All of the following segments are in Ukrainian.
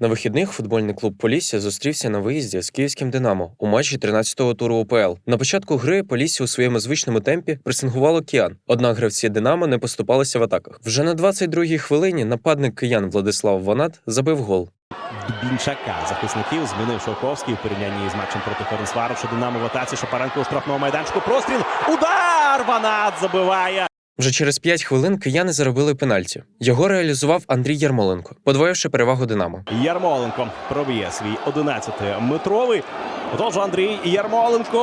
На вихідних футбольний клуб Полісся зустрівся на виїзді з київським Динамо у матчі 13-го туру УПЛ. На початку гри Полісся у своєму звичному темпі пресингувало киян. Однак гравці Динамо не поступалися в атаках. Вже на 22-й хвилині нападник киян Владислав Ванат забив гол. Дубінчака захисників змінив Шовковський у порівнянні з матчем проти Ференсваровича Динамо в атаці Шапаренко у штрафному майданчику. Простріл. Удар! Ванат забиває. Вже через 5 хвилин кияни заробили пенальті. Його реалізував Андрій Ярмоленко, подвоївши перевагу Динамо. Ярмоленко проб'є свій 11-метровий. Отож Андрій Ярмоленко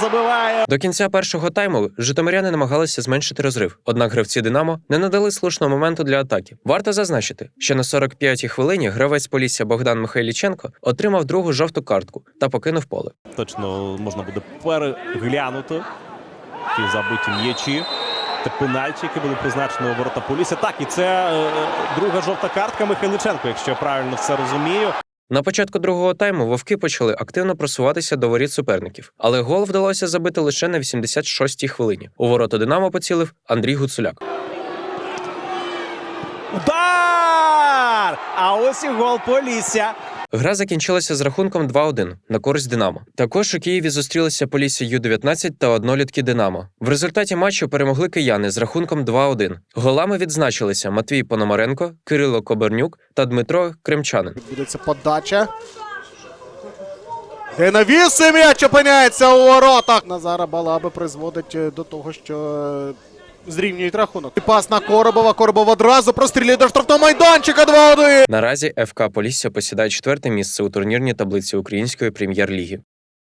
забиває. До кінця першого тайму житомиряни намагалися зменшити розрив, однак гравці Динамо не надали слушного моменту для атаки. Варто зазначити, що на 45-й хвилині гравець Полісся Богдан Михайліченко отримав другу жовту картку та покинув поле. Точно можна буде переглянути ті забиті м'ячі. Та пенальті, які були призначені у ворота Полісся. Так, і це е, друга жовта картка Михайличенко, якщо я правильно все розумію. На початку другого тайму вовки почали активно просуватися до воріт суперників, але гол вдалося забити лише на 86-й хвилині. У ворота Динамо поцілив Андрій Гуцуляк. Удар! А ось і гол Полісся. Гра закінчилася з рахунком 2-1 на користь Динамо. Також у Києві зустрілися Полісся Ю-19 та однолітки Динамо. В результаті матчу перемогли кияни з рахунком 2-1. Голами відзначилися Матвій Пономаренко, Кирило Кобернюк та Дмитро Кремчанин. Відбудеться подача. Де м'яч опиняється у воротах. Назара Балаби призводить е, до того, що е, зрівнюють рахунок. Пас на Коробова. Коробов одразу прострілює до штрафного майданчика 2-1. Наразі ФК Полісся посідає четверте місце у турнірній таблиці Української прем'єр-ліги.